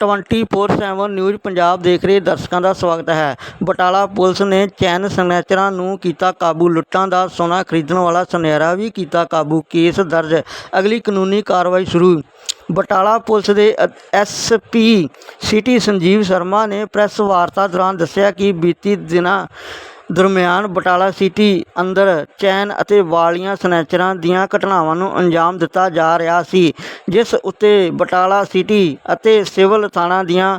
24/7 news Punjab ਦੇਖ ਰਹੇ ਦਰਸ਼ਕਾਂ ਦਾ ਸਵਾਗਤ ਹੈ। ਬਟਾਲਾ ਪੁਲਿਸ ਨੇ ਚੈਨ ਸਨੈਚਰਾਂ ਨੂੰ ਕੀਤਾ ਕਾਬੂ, ਲੁੱਟਾਂ ਦਾ ਸੋਨਾ ਖਰੀਦਣ ਵਾਲਾ ਸੁਨਿਆਰਾ ਵੀ ਕੀਤਾ ਕਾਬੂ, ਕੇਸ ਦਰਜ, ਅਗਲੀ ਕਾਨੂੰਨੀ ਕਾਰਵਾਈ ਸ਼ੁਰੂ। ਬਟਾਲਾ ਪੁਲਿਸ ਦੇ ਐਸਪੀ ਸਿਟੀ ਸੰਜੀਵ ਸ਼ਰਮਾ ਨੇ ਪ੍ਰੈਸ ਵਾਰਤਾ ਦੌਰਾਨ ਦੱਸਿਆ ਕਿ ਬੀਤੀ ਦਿਨਾਂ ਦਰਮਿਆਨ ਬਟਾਲਾ ਸਿਟੀ ਅੰਦਰ ਚੈਨ ਅਤੇ ਵਾਲੀਆਂ ਸਨੈਚਰਾਂ ਦੀਆਂ ਘਟਨਾਵਾਂ ਨੂੰ ਅੰਜਾਮ ਦਿੱਤਾ ਜਾ ਰਿਹਾ ਸੀ, ਜਿਸ ਉੱਤੇ ਬਟਾਲਾ ਸਿਟੀ ਅਤੇ ਸਿਵਲ ਥਾਣਾ ਦੀਆਂ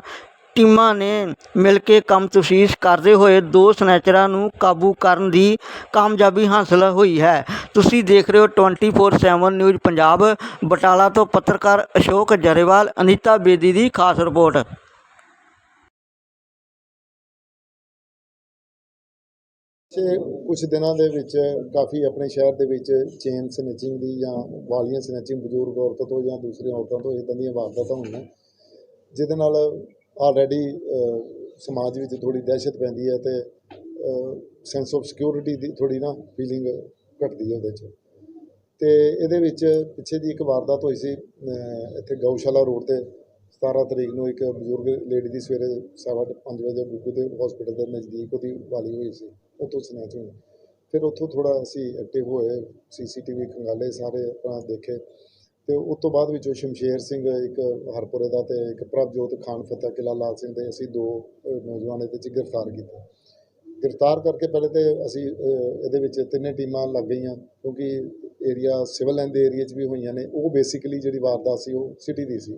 ਟੀਮਾਂ ਨੇ ਮਿਲ ਕੇ ਕੰਮ ਤਫਤੀਸ਼ ਕਰਦੇ ਹੋਏ ਦੋ ਸਨੈਚਰਾਂ ਨੂੰ ਕਾਬੂ ਕਰਨ ਦੀ ਕਾਮਯਾਬੀ ਹਾਸਲ ਹੋਈ ਹੈ। ਤੁਸੀਂ ਦੇਖ ਰਹੇ ਹੋ 24/7 ਨਿਊਜ਼ ਪੰਜਾਬ, ਬਟਾਲਾ ਤੋਂ ਪੱਤਰਕਾਰ ਅਸ਼ੋਕ ਜਰੇਵਾਲ, ਅਨੀਤਾ ਬੇਦੀ ਦੀ ਖਾਸ ਰਿਪੋਰਟ। ਪਿਛੇ ਕੁਝ ਦਿਨਾਂ ਦੇ ਵਿੱਚ ਕਾਫੀ ਆਪਣੇ ਸ਼ਹਿਰ ਦੇ ਵਿੱਚ ਚੇਨ ਸਨੈਚਿੰਗ ਦੀ ਜਾਂ ਵਾਲੀਆਂ ਸਨੈਚਿੰਗ ਬਜ਼ੁਰਗ ਔਰਤਾਂ ਤੋਂ ਜਾਂ ਦੂਸਰੀਆਂ ਔਰਤਾਂ ਤੋਂ ਇਦਾਂ ਦੀਆਂ ਵਾਰਦਾਤਾਂ ਹੋਈਆਂ ਜਿਹਦੇ ਨਾਲ ਆਲਰੇਡੀ ਸਮਾਜ ਵਿੱਚ ਥੋੜੀ ਦਹਿਸ਼ਤ ਪੈਂਦੀ ਹੈ ਤੇ ਸੈਂਸ ਆਫ ਸਿਕਿਉਰਿਟੀ ਦੀ ਥੋੜੀ ਨਾ ਫੀਲਿੰਗ ਘਟਦੀ ਹੈ ਉਹਦੇ 'ਚ। ਤੇ ਇਹਦੇ ਵਿੱਚ ਪਿੱਛੇ ਦੀ ਇੱਕ ਵਾਰਦਾਤ ਹੋਈ ਸੀ ਇੱਥੇ ਗਊਸ਼ਾਲਾ ਰੋਡ ਤੇ 17 ਤਰੀਕ ਨੂੰ ਇੱਕ ਬਜ਼ੁਰਗ ਲੇਡੀ ਦੀ ਸਵੇਰੇ ਸਵਾ ਪੰਜ ਵਜੇ ਗੁੱਗੂ ਦੇ ਹਸਪੀਟਲ ਦੇ ਨਜ਼ਦੀਕ ਉਹਦੀ ਵਾਲੀ ਹੋਈ ਸੀ। ਉੱਥੋਂ ਸਨੈਚ ਹੋਈ ਫਿਰ ਉੱਥੋਂ ਥੋੜਾ ਅਸੀਂ ਐਕਟਿਵ ਹੋਏ ਸੀਸੀਟੀਵੀ ਖੰਗਾਲੇ, ਸਾਰੇ ਆਪਣਾ ਦੇਖੇ। ਤੇ ਉਸ ਤੋਂ ਬਾਅਦ ਵਿੱਚੋਂ ਸ਼ਮਸ਼ੇਰ ਸਿੰਘ ਇੱਕ ਹਰਪੁਰੇ ਦਾ ਤੇ ਇੱਕ ਪ੍ਰਭਜੋਤ ਖਾਨ ਫਤਿਹ ਕਿਲਾ ਲਾਲ ਸਿੰਘ ਦੇ ਅਸੀਂ ਦੋ ਨੌਜਵਾਨ ਇਹਦੇ 'ਚ ਗ੍ਰਿਫਤਾਰ ਕੀਤੇ। ਗ੍ਰਿਫਤਾਰ ਕਰਕੇ ਪਹਿਲੇ ਤੇ ਅਸੀਂ ਇਹਦੇ ਵਿੱਚ ਤਿੰਨੇ ਟੀਮਾਂ ਲੱਗ ਗਈਆਂ, ਕਿਉਂਕਿ ਏਰੀਆ ਸਿਵਲ ਲਾਈਨ ਦੇ ਏਰੀਆ 'ਚ ਵੀ ਹੋਈਆਂ ਨੇ। ਉਹ ਬੇਸਿਕਲੀ ਜਿਹੜੀ ਵਾਰਦਾਤ ਸੀ, ਉਹ ਸਿਟੀ ਦੀ ਸੀ।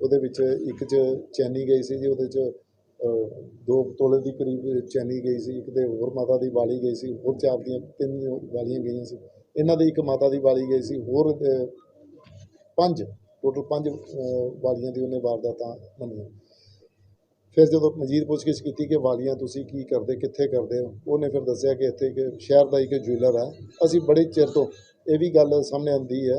ਉਹਦੇ ਵਿੱਚ ਇੱਕ 'ਚ ਚੈਨੀ ਗਈ ਸੀ ਜੀ, ਉਹਦੇ 'ਚ ਦੋ ਤੋਲੇ ਦੀ ਕਰੀਬ ਚੈਨੀ ਗਈ ਸੀ, ਇੱਕ ਦੇ ਹੋਰ ਮਾਤਾ ਦੀ ਵਾਲੀ ਗਈ ਸੀ, ਹੋਰ ਚਾਰ ਦੀਆਂ ਤਿੰਨ ਵਾਲੀਆਂ ਗਈਆਂ ਸੀ। ਇਹਨਾਂ ਦੀ ਇੱਕ ਮਾਤਾ ਦੀ ਵਾਲੀ ਗਈ ਸੀ, ਹੋਰ ਪੰਜ ਟੋਟਲ ਪੰਜ ਵਾਲੀਆਂ ਦੀ ਉਹਨੇ ਵਾਰਦਾਤਾਂ ਮੰਨੀਆਂ। ਫਿਰ ਜਦੋਂ ਮਜੀਦ ਪੁੱਛਗਿੱਛ ਕੀਤੀ ਕਿ ਵਾਲੀਆਂ ਤੁਸੀਂ ਕੀ ਕਰਦੇ, ਕਿੱਥੇ ਕਰਦੇ ਹੋ, ਉਹਨੇ ਫਿਰ ਦੱਸਿਆ ਕਿ ਇੱਥੇ ਕਿ ਸ਼ਹਿਰ ਦਾ ਇੱਕ ਜੁਐਲਰ ਹੈ। ਅਸੀਂ ਬੜੇ ਚਿਰ ਤੋਂ ਇਹ ਵੀ ਗੱਲ ਸਾਹਮਣੇ ਆਉਂਦੀ ਹੈ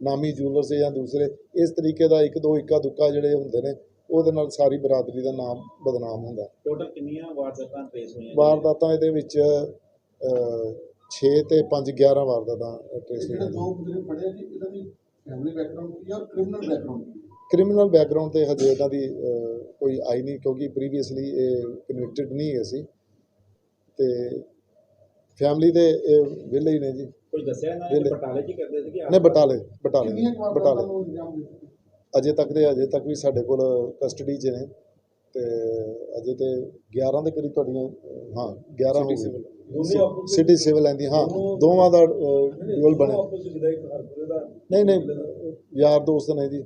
ਨਾਮੀ ਜੁਐਲਰਸ ਜਾਂ ਦੂਸਰੇ ਇਸ ਤਰੀਕੇ ਦਾ ਇੱਕ ਦੋ ਇੱਕਾ ਦੁੱਕਾ ਜਿਹੜੇ ਹੁੰਦੇ ਨੇ ਉਹਦੇ ਨਾਲ ਸਾਰੀ ਬਰਾਦਰੀ ਦਾ ਨਾਮ ਬਦਨਾਮ ਹੁੰਦਾ। ਟੋਟਲ ਕਿੰਨੀਆਂ ਵਾਰਦਾਤਾਂ ਟ੍ਰੇਸ ਹੋਈਆਂ ਵਾਰਦਾਤਾਂ ਇਹਦੇ ਵਿੱਚ 6 ਤੇ 5 11 ਵਾਰਦਾਤਾਂ ਟ੍ਰੇਸ ਜਿਹੜਾ ਹੋਈਆਂ ਦੋ ਜਿਹੜੇ ਫੜਿਆ ਜੀ ਇਹਨਾਂ ਦੀ ਫੈਮਿਲੀ ਬੈਕਗ੍ਰਾਉਂਡ ਕੀ ਆ ਔਰ ਕ੍ਰਿਮੀਨਲ ਬੈਕਗ੍ਰਾਉਂਡ ਕ੍ਰਿਮੀਨਲ ਬੈਕਗ੍ਰਾਉਂਡ ਤੇ ਹਜੇ ਇਹਨਾਂ ਦੀ ਕੋਈ ਆਈ ਨਹੀਂ ਕਿਉਂਕਿ ਪ੍ਰੀਵੀਅਸਲੀ ਇਹ ਕਨਵਿਕਟਡ ਨਹੀਂ ਹੈ ਸੀ। ਤੇ ਫੈਮਿਲੀ ਦੇ ਇਹ ਵਿਹਲੇ ਹੀ ਨੇ ਜੀ। ਕੋਈ ਦੱਸਿਆ ਨਾ ਵਿਹਲੇ। ਬਟਾਲੇ ਚ ਹੀ ਕਰਦੇ ਸੀ ਕਿ ਬਟਾਲੇ। ਕੁ ਅਜੇ ਤੱਕ ਦੇ ਅਜੇ ਤੱਕ ਵੀ ਸਾਡੇ ਕੋਲ ਕਸਟਡੀ 'ਚ ਨੇ ਤੇ ਅਜੇ ਤੇ 11 ਦੇ ਕਰੀਬ ਤੁਹਾਡੀਆਂ ਹਾਂ 11 ਹੋ ਗਏ ਸਿਟੀ ਸਿਵਲ ਲੈਂਦੀ ਹਾਂ ਦੋਵਾਂ ਦਾ ਡਿਊਲ ਬਣਿਆ। ਨਹੀਂ ਨਹੀਂ ਯਾਰ ਦੋਸਤ ਨੇ ਜੀ।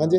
ਹਾਂਜੀ।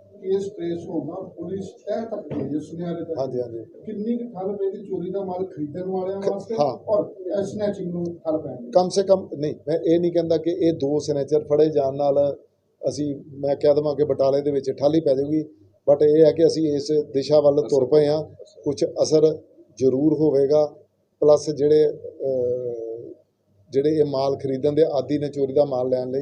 ਕੇਸ ਟ੍ਰੇਸ ਹੋਣਾ ਪੁਲਿਸ ਤਹਿ ਤੱਕ ਗਈ ਹੈ ਸੁਨਿਆਰੇ ਤੱਕ। ਹਾਂਜੀ ਹਾਂਜੀ। ਕਿੰਨੀ ਕੁ ਠੱਲ ਪਏਗੀ ਚੋਰੀ ਦਾ ਮਾਲ ਖਰੀਦਣ ਵਾਲਿਆਂ ਵਾਸਤੇ ਹਾਂ। ਔਰ ਸਨੈਚਿੰਗ ਨੂੰ ਠੱਲ ਪੈਣੀ ਕਮ ਸੇ ਕਮ ਨਹੀਂ ਮੈਂ ਇਹ ਨਹੀਂ ਕਹਿੰਦਾ ਕਿ ਇਹ ਦੋ ਸਨੇਚਰ ਫੜੇ ਜਾਣ ਨਾਲ ਅਸੀਂ ਮੈਂ ਕਹਿ ਦੇਵਾਂ ਕਿ ਬਟਾਲੇ ਦੇ ਵਿੱਚ ਠਾਲੀ ਪੈ ਜਾਊਗੀ। ਬਟ ਇਹ ਹੈ ਕਿ ਅਸੀਂ ਇਸ ਦਿਸ਼ਾ ਵੱਲ ਤੁਰ ਪਏ ਹਾਂ। ਕੁਝ ਅਸਰ। ਜ਼ਰੂਰ ਹੋਵੇਗਾ। ਪਲੱਸ ਜਿਹੜੇ ਅਹ, ਜਿਹੜੇ ਇਹ ਮਾਲ ਖਰੀਦਣ ਦੇ ਆਦੀ ਨੇ ਚੋਰੀ ਦਾ ਮਾਲ ਲੈਣ ਲਈ